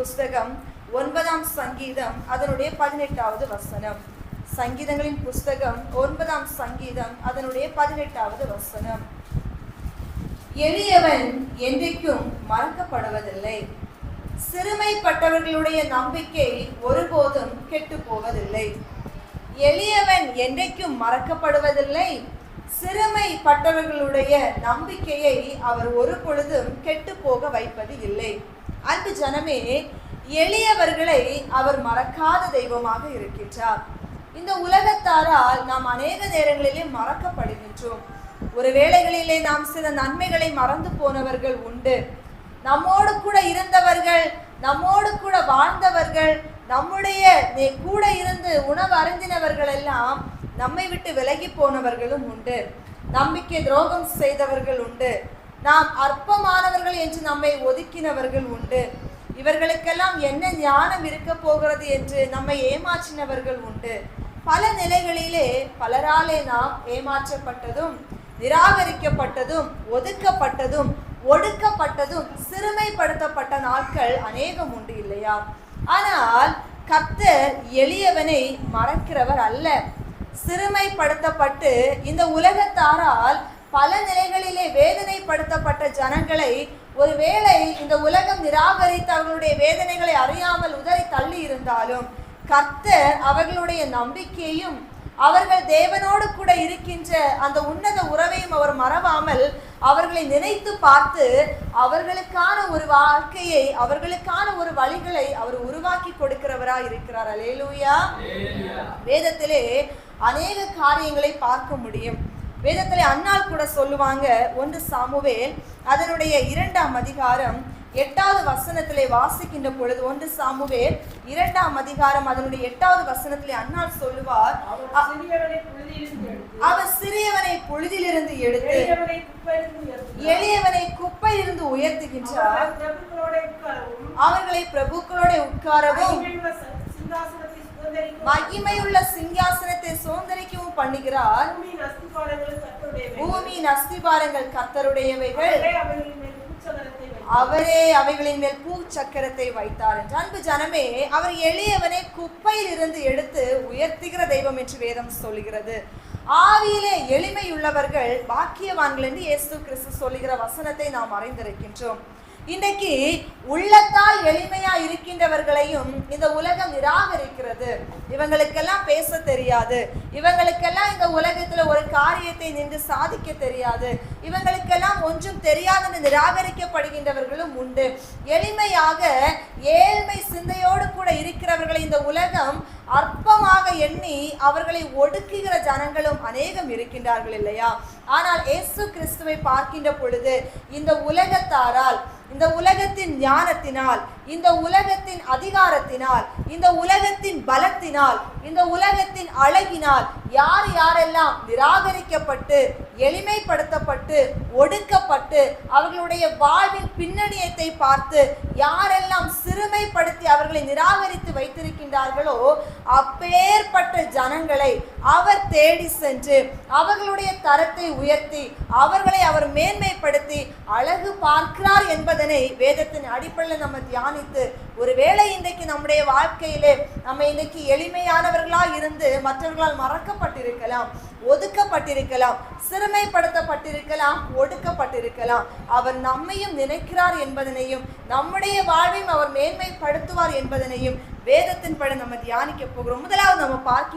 புஸ்தகம் ஒன்பதாம் சங்கீதம் அதனுடைய பதினெட்டாவது வசனம். சங்கீதங்களின் புஸ்தகம் ஒன்பதாம் சங்கீதம் அதனுடைய பதினெட்டாவது வசனம். எளியவன் என்றைக்கும் மறக்கப்படுவதில்லை. சிறுமைப்பட்டவர்களுடைய நம்பிக்கை ஒருபோதும் கெட்டு போவதில்லை எளியவன் என்றைக்கும் மறக்கப்படுவதில்லை. சிறுமைப்பட்டவர்களுடைய நம்பிக்கையை அவர் ஒரு பொழுதும் கெட்டு போக வைப்பது இல்லை அன்பு ஜனமே எளியவர்களை அவர் மறக்காத தெய்வமாக இருக்கின்றார். இந்த உலகத்தாரால் நாம் அநேக நேரங்களிலே மறக்கப்படுகின்றோம். ஒரு வேளைகளிலே நாம் சில நன்மைகளை மறந்து போனவர்கள் உண்டு. நம்மோடு கூட இருந்தவர்கள் நம்மோடு கூட வாழ்ந்தவர்கள் நம்முடைய கூட இருந்து உணவு அருந்தினவர்கள் எல்லாம் நம்மை விட்டு விலகி போனவர்களும் உண்டு. நம்பிக்கை துரோகம் செய்தவர்கள் உண்டு. நாம் அற்பமானவர்கள் என்று நம்மை ஒதுக்கினவர்கள் உண்டு. இவர்களுக்கெல்லாம் என்ன ஞானம் இருக்க போகிறது என்று நம்மை ஏமாற்றினவர்கள் உண்டு. பல நிலைகளிலே பலராலே நாம் ஏமாற்றப்பட்டதும் நிராகரிக்கப்பட்டதும் ஒதுக்கப்பட்டதும் ஒடுக்கப்பட்டதும் சிறுமைப்படுத்தப்பட்ட நாட்கள் அநேகம் உண்டு இல்லையா? ஆனால் கர்த்தர் எளியவனை மறக்கிறவர் அல்ல. சிறுமைப்படுத்தப்பட்டு இந்த உலகத்தாரால் பல நிலை வேதனைப்படுத்தப்பட்ட ஜனங்களை ஒருவேளை இந்த உலகம் நிராகரித்து அவர்களுடைய வேதனைகளை அறியாமல் உதறி தள்ளி இருந்தாலும் கர்த்தர் அவர்களுடைய நம்பிக்கையும் அவர்கள் தேவனோடு கூட இருக்கின்ற அந்த உன்னத உறவையும் அவர் மறவாமல் அவர்களை நினைத்து பார்த்து அவர்களுக்கான ஒரு வாழ்க்கையை அவர்களுக்கான ஒரு வழிகளை அவர் உருவாக்கி கொடுக்கிறவராய் இருக்கிறார். அலேலூயா வேதத்திலே அநேக காரியங்களை பார்க்க முடியும். வேதத்தில் அன்னால் கூட சொல்லுவாங்க ஒன்று சாமுவேல் அதனுடைய இரண்டாம் அதிகாரம் எட்டாவது வசனத்திலே வாசிக்கின்ற பொழுது ஒன்று சாமுவேல் இரண்டாம் அதிகாரம் அதனுடைய எட்டாவது வசனத்திலே அன்னால் சொல்லுவார் அவர் சிறியவனை பொழுதிலிருந்து எடுத்து எளியவனை குப்பையிலிருந்து உயர்த்துகின்றார். அவர்களை பிரபுக்களோட உட்காரவும் மகிமையுள்ள சிங்காசனத்தை சுதந்தரிக்கவும், மகிமையுள்ள சிங்காசனத்தை சுதந்திரிக்கவும் பண்ணுகிறார். பூமியின் அஸ்திபாரங்கள் கர்த்தருடையவைகள். அவரே அவைகளின் மேல் பூச்சக்கரத்தை வைத்தார். என்று. அன்பு ஜனமே அவர் எளியவனை குப்பையில் இருந்து எடுத்து உயர்த்துகிற தெய்வம் என்று வேதம் சொல்லுகிறது. ஆவியிலே எளிமையுள்ளவர்கள் பாக்கியவான்கள் என்று இயேசு கிறிஸ்து சொல்லுகிற வசனத்தை நாம் அறிந்திருக்கின்றோம். இன்றைக்கு உள்ளத்தால் எளிமையா இருக்கின்றவர்களையும் இந்த உலகம் நிராகரிக்கிறது. இவங்களுக்கெல்லாம் பேச தெரியாது. இவங்களுக்கெல்லாம் இந்த உலகத்துல ஒரு காரியத்தை நின்று சாதிக்க தெரியாது. இவங்களுக்கெல்லாம் ஒன்றும் தெரியாதுன்னு நிராகரிக்கப்படுகின்றவர்களும் உண்டு. எளிமையாக ஏழ்மை சிந்தையோடு கூட இருக்கிறவர்களை இந்த உலகம் அற்பமாக எண்ணி அவர்களை ஒடுக்குகிற ஜனங்களும் அநேகம் இருக்கின்றார்கள் இல்லையா? ஆனால் இயேசு கிறிஸ்துவை பார்க்கின்ற பொழுது இந்த உலகத்தாரால் இந்த உலகத்தின் ஞானத்தினால் இந்த உலகத்தின் அதிகாரத்தினால் இந்த உலகத்தின் பலத்தினால் இந்த உலகத்தின் அழகினால் யார் யாரெல்லாம் நிராகரிக்கப்பட்டு எளிமைப்படுத்தப்பட்டு ஒடுக்கப்பட்டு அவர்களுடைய வாழ்வின் பின்னணியத்தை பார்த்து யாரெல்லாம் சிறுமைப்படுத்தி அவர்களை நிராகரித்து வைத்திருக்கின்றார்களோ அப்பேற்பட்ட ஜனங்களை அவர் தேடி சென்று அவர்களுடைய தரத்தை உயர்த்தி அவர்களை அவர் மேன்மைப்படுத்தி அழகு பார்க்கிறார் என்பதனை வேதத்தின் அடிப்படையில் நம்ம தியானித்து ஒருவேளை இன்றைக்கு நம்முடைய வாழ்க்கையிலே நம்ம இன்னைக்கு எளிமையானவர்களா இருந்து மற்றவர்களால் மறக்கப்பட்டிருக்கலாம் ஒதுக்கப்பட்டிருக்கலாம் சிறுமைப்படுத்தப்பட்டிருக்கலாம் ஒடுக்கப்பட்டிருக்கலாம். அவர் நம்மையும் நினைக்கிறார் என்பதனையும் நம்முடைய வாழ்வையும் அவர் மேன்மைப்படுத்துவார் என்பதனையும் வேதத்தின்படி நம்ம தியானிக்க போகிறோம். முதலாவது நம்ம பார்க்க